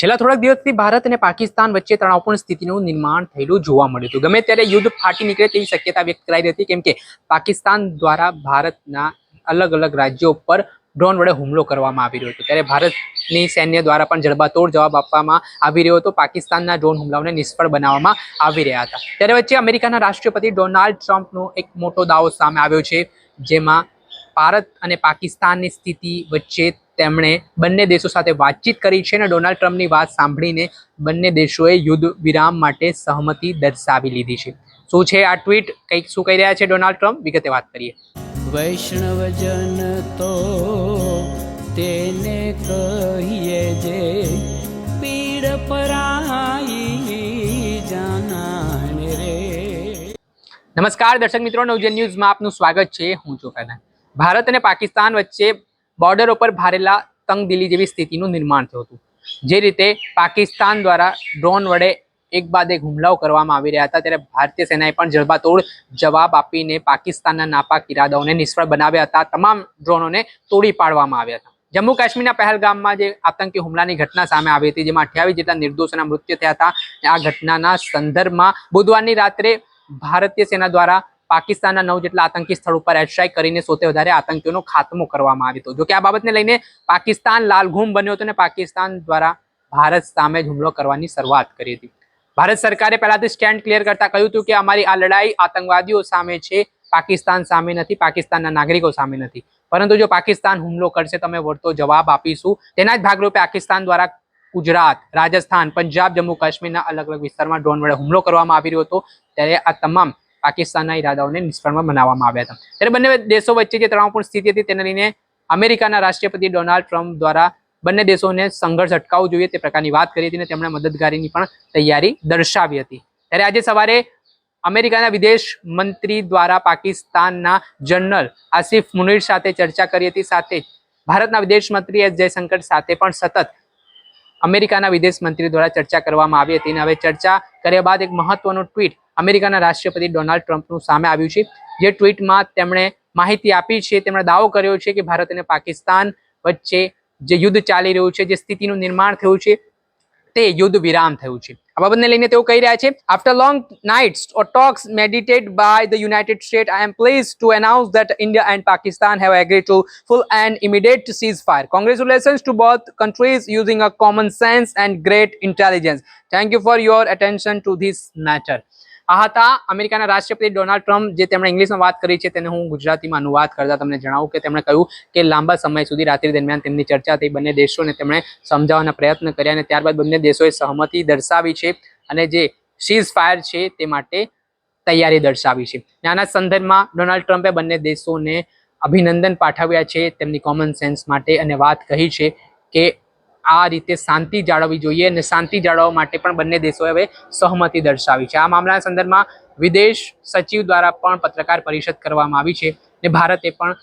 છેલ્લા થોડાક દિવસથી ભારત અને પાકિસ્તાન વચ્ચે તણાવપૂર્ણ સ્થિતિનું નિર્માણ થયેલું જોવા મળ્યું હતું. ગમે ત્યારે યુદ્ધ ફાટી નીકળે તેવી શક્યતા વ્યક્ત કરાઈ હતી, કેમ કે પાકિસ્તાન દ્વારા ભારતના અલગ અલગ રાજ્યો પર ડ્રોન વડે હુમલો કરવામાં આવી રહ્યો હતો. ત્યારે ભારતની સૈન્ય દ્વારા પણ જડબાતોડ જવાબ આપવામાં આવી રહ્યો હતો. પાકિસ્તાનના ડ્રોન હુમલાઓને નિષ્ફળ બનાવવામાં આવી રહ્યા હતા. ત્યારે વચ્ચે અમેરિકાના રાષ્ટ્રપતિ ડોનાલ્ડ ટ્રમ્પનો એક મોટો દાવો સામે આવ્યો છે, જેમાં ભારત અને પાકિસ્તાનની સ્થિતિ વચ્ચે તેમણે બંને દેશો સાથે વાતચીત કરી છે અને ડોનાલ્ડ ટ્રમ્પની વાત સાંભળીને બંને દેશોએ યુદ્ધ વિરામ માટે સહમતિ દર્શાવી લીધી છે. શું છે આ ટ્વીટ કંઈક શું કહી રહ્યા છે ડોનાલ્ડ ટ્રમ્પ? વિગતે વાત કરીએ. વૈષ્ણવજન તો તેને કહીએ જે પીડ પરાઈ જાનાને રે. નમસ્કાર દર્શક મિત્રો નવજન ન્યૂઝમાં આપનું સ્વાગત છે. હું છું ફેદાન ભારત અને પાકિસ્તાન વચ્ચે બોર્ડર ઉપર ભારેલા તંગદિલી જેવી સ્થિતિનું નિર્માણ થયું હતું. જે રીતે પાકિસ્તાન દ્વારા ડ્રોન વડે એક બાદ એક હુમલાઓ કરવામાં આવી રહ્યા હતા, ત્યારે ભારતીય સેનાએ પણ જડબાતોડ જવાબ આપીને પાકિસ્તાનના નાપાક ઇરાદાઓને નિષ્ફળ બનાવ્યા હતા. તમામ ડ્રોનોને તોડી પાડવામાં આવ્યા હતા. જમ્મુ કાશ્મીરના પહેલગામમાં જે આતંકી હુમલાની ઘટના સામે આવી હતી, જેમાં અઠ્યાવીસ જેટલા નિર્દોષોના મૃત્યુ થયા હતા. આ ઘટનાના સંદર્ભમાં બુધવારની રાત્રે ભારતીય સેના દ્વારા પાકિસ્તાનના નવ જેટલા આતંકી સ્થળ ઉપર એરસ્ટ્રાઇક કરીને સૌથી વધારે આતંકીઓનો ખાત્મો કરવામાં આવ્યો હતો. જોકે આ બાબતને લઈને પાકિસ્તાન લાલઘૂમ બન્યો હતો અને પાકિસ્તાન દ્વારા ભારત સામે જ હુમલો કરવાની શરૂઆત કરી હતી. ભારત સરકારે પહેલાથી સ્ટેન્ડ ક્લિયર કરતા કહ્યું હતું કે અમારી આ લડાઈ આતંકવાદીઓ સામે છે, પાકિસ્તાન સામે નથી, પાકિસ્તાનના નાગરિકો સામે નથી. પરંતુ જો પાકિસ્તાન હુમલો કરશે તમે વળતો જવાબ આપીશું. તેના જ ભાગરૂપે પાકિસ્તાન દ્વારા ગુજરાત, રાજસ્થાન, પંજાબ, જમ્મુ કાશ્મીરના અલગ અલગ વિસ્તારમાં ડ્રોન વડે હુમલો કરવામાં આવી રહ્યો હતો. ત્યારે આ તમામ પાકિસ્તાનના ઈરાદાઓને નિષ્ફળમાં બનાવવામાં આવ્યા હતા. ત્યારે બંને દેશો વચ્ચે જે તણાવપૂર્ણ સ્થિતિ હતી તેને લઈને અમેરિકાના રાષ્ટ્રપતિ ડોનાલ્ડ ટ્રમ્પ દ્વારા બંને દેશોને સંઘર્ષ અટકાવવો જોઈએ તે પ્રકારની વાત કરી હતી અને તેમણે મદદગારીની પણ તૈયારી દર્શાવી હતી. ત્યારે આજે સવારે અમેરિકાના વિદેશ મંત્રી દ્વારા પાકિસ્તાનના જનરલ આસિફ મુનીર સાથે ચર્ચા કરી હતી. સાથે ભારતના વિદેશ મંત્રી એસ જયશંકર સાથે પણ સતત અમેરિકાના વિદેશ મંત્રી દ્વારા ચર્ચા કરવામાં આવી હતી અને હવે ચર્ચા કર્યા બાદ એક મહત્વનું ટ્વીટ અમેરિકાના રાષ્ટ્રપતિ ડોનાલ્ડ ટ્રમ્પનું સામે આવ્યું છે. જે ટ્વીટમાં તેમણે માહિતી આપી છે, તેમણે દાવો કર્યો છે કે ભારત અને પાકિસ્તાન વચ્ચે જે યુદ્ધ ચાલી રહ્યું છે, જે સ્થિતિનું નિર્માણ થયું છે તે યુદ્ધ વિરામ થયું છે આ બાબતને લઈને તેઓ કહી રહ્યા છે after long nights or talks mediated by the United State I am please to announce that India and Pakistan have agreed to full and immediate ceasefire congratulations to both countries using a common sense and great intelligence thank you for your attention to this matter આ હતા અમેરિકાના રાષ્ટ્રપતિ Donald Trump, જે તેમણે ઇંગ્લિશમાં વાત કરી છે, તેને હું ગુજરાતીમાં અનુવાદ કરતા તમને જણાવું કે તેમણે કહ્યું કે લાંબા સમય સુધી રાત્રિ દરમિયાન તેમની ચર્ચા થઈ. બંને દેશોને તેમણે સમજાવવાના પ્રયત્ન કર્યા અને ત્યારબાદ બંને દેશોએ સહમતિ દર્શાવી છે અને જે સીઝ ફાયર છે તે માટે તૈયારી દર્શાવી છે. આના સંદર્ભમાં ડોનાલ્ડ ટ્રમ્પે બંને દેશોને અભિનંદન પાઠવ્યા છે તેમની કોમન સેન્સ માટે અને વાત કહી છે કે આ રીતે શાંતિ જાળવવી જોઈએ અને શાંતિ જાળવવા માટે પણ બંને દેશોએ હવે સહમતિ દર્શાવી છે. આ મામલાના સંદર્ભમાં વિદેશ સચિવ દ્વારા પણ પત્રકાર પરિષદ કરવામાં આવી છે અને ભારતે પણ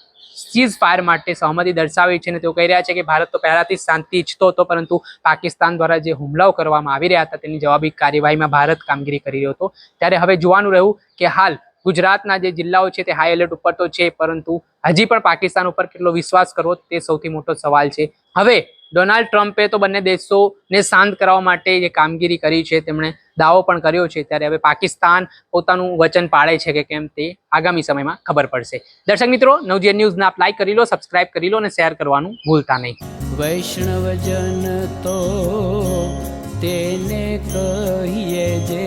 સીઝ ફાયર માટે સહમતિ દર્શાવી છે અને તેઓ કહી રહ્યા છે કે ભારત તો પહેલાથી શાંતિ ઈચ્છતો હતો, પરંતુ પાકિસ્તાન દ્વારા જે હુમલાઓ કરવામાં આવી રહ્યા હતા તેની જવાબી કાર્યવાહીમાં ભારત કામગીરી કરી રહ્યો હતો. ત્યારે હવે જોવાનું રહ્યું કે હાલ ગુજરાતના જે જિલ્લાઓ છે તે હાઈ એલર્ટ ઉપર તો છે, પરંતુ હજી પણ પાકિસ્તાન ઉપર કેટલો વિશ્વાસ કરવો તે સૌથી મોટો સવાલ છે. હવે ડોનાલ્ડ ટ્રમ્પે તો બંને દેશોને શાંત કરાવવા માટે જે કામગીરી કરી છે, તેમણે દાવો પણ કર્યો છે, ત્યારે હવે પાકિસ્તાન પોતાનું વચન પાળે છે કે કેમ તે આગામી સમયમાં ખબર પડશે. દર્શક મિત્રો નવજીએન ન્યૂઝને આપ લાઈક કરી લો સબસ્ક્રાઇબ કરી લો અને શેર કરવાનું ભૂલતા નહીં. વૈષ્ણવજન તો તેને કહીએ જે